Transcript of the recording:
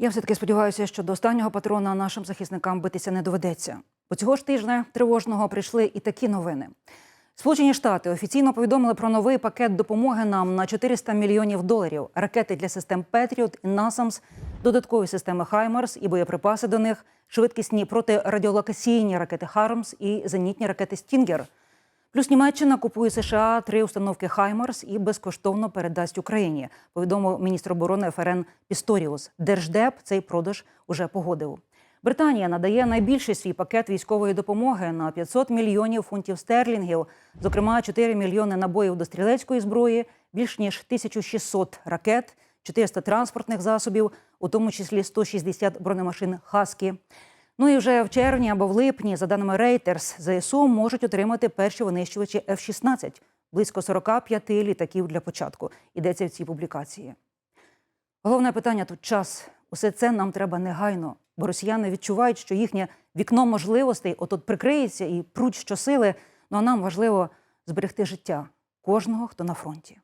Я все таки сподіваюся, що до останнього патрона нашим захисникам битися не доведеться. Бо цього ж тижня тривожного прийшли і такі новини. Сполучені Штати офіційно повідомили про новий пакет допомоги нам на 400 мільйонів доларів, ракети для систем Петріот і Насамс, додаткові системи Хаймарс і боєприпаси до них, швидкісні протирадіолокаційні ракети Хармс і зенітні ракети Стінгер. Плюс Німеччина купує США три установки Хаймарс і безкоштовно передасть Україні. Повідомив міністр оборони ФРН Пісторіус. Держдеп цей продаж уже погодив. Британія надає найбільший свій пакет військової допомоги на 500 мільйонів фунтів стерлінгів, зокрема 4 мільйони набоїв до стрілецької зброї, більш ніж 1600 ракет, 400 транспортних засобів, у тому числі 160 бронемашин Хаскі. Ну і вже в червні або в липні, за даними Reuters, ЗСУ можуть отримати перші винищувачі F-16, близько 45 літаків для початку. Йдеться в цій публікації. Головне питання тут час. Усе це нам треба негайно, бо росіяни відчувають, що їхнє вікно можливостей отут прикриється і пруть щосили. Ну а нам важливо зберегти життя кожного, хто на фронті.